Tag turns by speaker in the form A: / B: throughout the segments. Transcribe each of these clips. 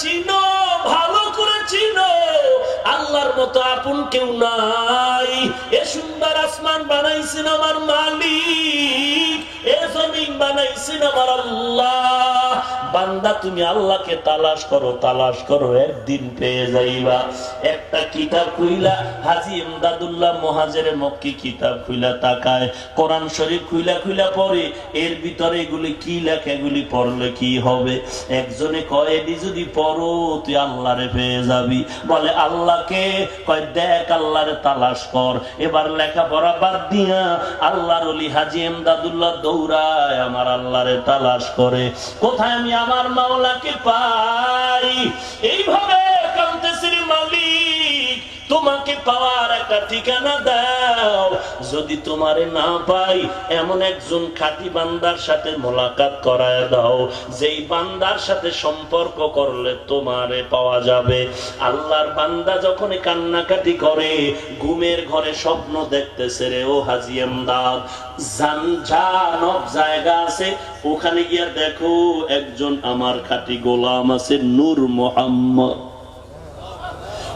A: চিনো, ভালো করে চিনো। আল্লাহর মতো আপন কেউ নাই। এ সুন্দর আসমান বানাইছেন আমার মালিক, এ জমিন বানাইছেন আমার আল্লাহ। বান্দা, তুমি আল্লাহকে তালাশ করো তালাশ করো, একদিন পেয়ে যাইবা। একটা কিতাব খুইলা, হাজি ইমদাদুল্লাহ মহাজের মক্কি কিতাব খুইলা তাকায়, কোরআন শরীফ খুইলা খুইলা পড়ে, এর ভিতরে এগুলি কি লেখা, এগুলি পড়লে কি হবে? একজনে কয় এটি যদি পড়ো, তুই আল্লাহরে পেয়ে যাবি। বলে, আল্লাহকে? কয়, দেখ, আল্লাহরে তালাশ কর। এবার লেখাপড়া বাদ দিয়া আল্লাহর অলি হাজি এমদাদুল্লাহ দৌড়ায়, আমার আল্লাহরে তালাশ করে। কোথায় আমি আমার মাওলাকে পাই। এইভাবে তোমাকে পাওয়ার একটা ঠিকানা দাও। যদি তোমারে না পাই, এমন একজন খাঁটি বান্দার সাথে মোলাকাত করায় দাও। যেই বান্দার সাথে সম্পর্ক করলে তোমারে পাওয়া যাবে। আল্লাহর বান্দা যখন কান্নাকাটি করে, ঘুমের ঘরে স্বপ্ন দেখতেছে রে, ও হাজি জানজানব জায়গা আছে, ওখানে গিয়া দেখো একজন আমার খাটি গোলাম আছে, নূর মোহাম্মদ।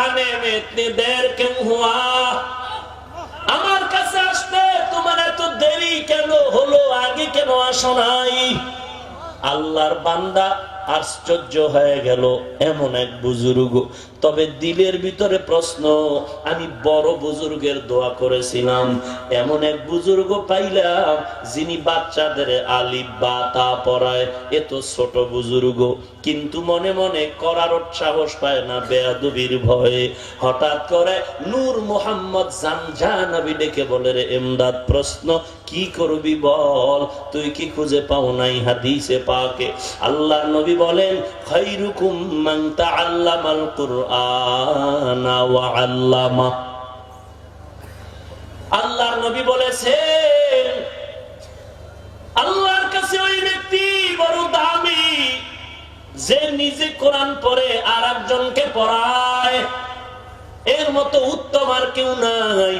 A: आने এতনি দের কেন হুয়া আমার কাছে আসতে তোমার এত দেরি কেন? হলো আগে কেন আসো নাই? আল্লাহর বান্দা আশ্চর্য হয়ে গেল এমন এক বুজুর্গ। তবে দিলের ভিতরে প্রশ্ন, আমি বড় বুজুর্গের দোয়া করেছিলাম। এমন এক বুজুর্গ পাইলাম যিনি বাচ্চাদের আলিফ বা তা পড়ায়। এত ছোট বুজুর্গ, কিন্তু মনে মনে করার সাহস পায় না বেয়াদবির ভয়ে। হঠাৎ করে নূর মোহাম্মদ জানজা নবী ডেকে বলে, রে এমদাদ, প্রশ্ন কি করবি বল? তুই কি খুঁজে পাও নাই হাদিসে পাকে? আল্লাহ নবী বলেন আল্লাহর নবী বলেছেন, আল্লাহর কাছে ওই ব্যক্তি বড় দামি, যে নিজে কোরআন পড়ে আর একজনকে পড়ায়। এর মতো উত্তম আর কেউ নাই।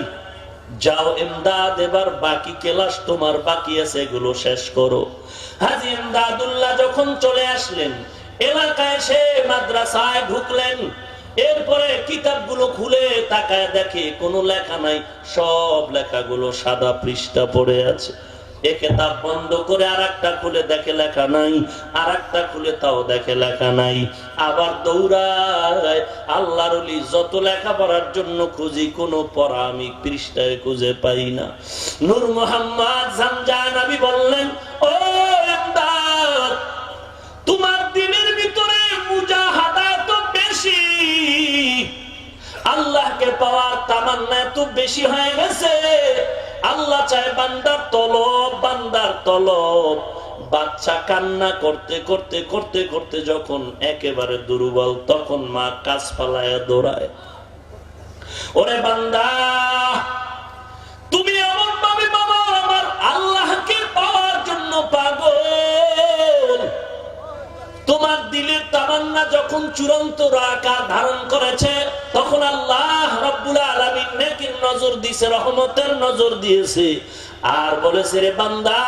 A: যাও এমদাদ এবার বাকি ক্লাস তোমার বাকি আছে, এগুলো শেষ করো। হাজি এমদাদুল্লাহ যখন চলে আসলেন, এলাকায় সে মাদ্রাসায় ঢুকলেন। এরপরে কিতাবগুলো খুলে তাকায় দেখে কোনো লেখা নাই, সব লেখাগুলো সাদা পৃষ্ঠা পড়ে আছে। খুঁজি, কোনো পড়া আমি পৃষ্ঠায় খুঁজে পাই না। নূর মোহাম্মদ বললেন, ও তোমার দিনের ভিতরে মুজাহাদা তো বেশি, আল্লাহকে পাওয়ার তামান্না এত বেশি হয়ে গেছে আল্লাহ চায় বান্দার তলব বান্দার তলব। বাচ্চা কান্না করতে করতে করতে করতে যখন একেবারে দুর্বল, তখন মা কাজ পালায় দৌড়ায়। ওরে বান্দা, তুমি এমন ভাবে বাবা আমার আল্লাহকে পাওয়ার জন্য পাগল দিলের তামান্না যখন চূড়ান্ত আকার ধারণ করেছে, তখন আল্লাহ রব্বুল আলামিন নেকির নজর দিয়েছে রহমতের নজর দিয়েছে। আর বলেছে, রে বান্দা,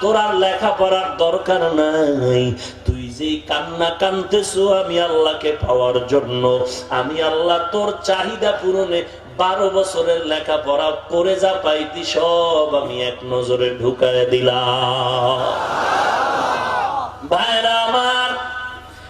A: তোর আর লেখাপড়ার দরকার নাই। তুই যে কান্না কানতেছো, আমি আল্লাহকে পাওয়ার জন্য। আমি আল্লাহ তোর চাহিদা পূরণে বারো বছরের লেখাপড়া করে যা পাইতি, সব আমি এক নজরে ঢুকায় দিলাম। ভাইরা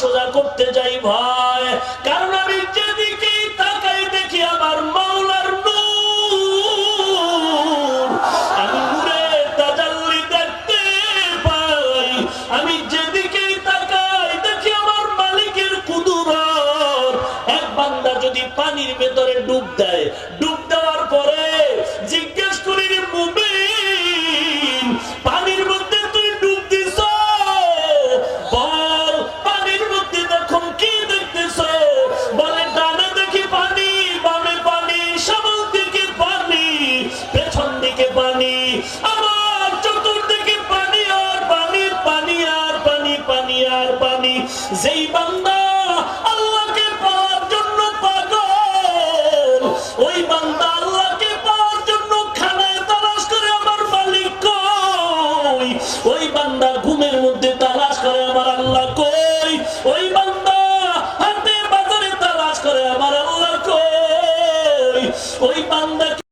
A: সোজা করতে যাই ভাই। কারণ আমি যেদিকে আমি, যেই বান্দা আল্লাহকে পাওয়ার জন্য পাগল, ওই বান্দা আল্লাহকে পাওয়ার জন্য খানায় তালাশ করে আমার মালিক ওই বান্দা ঘুম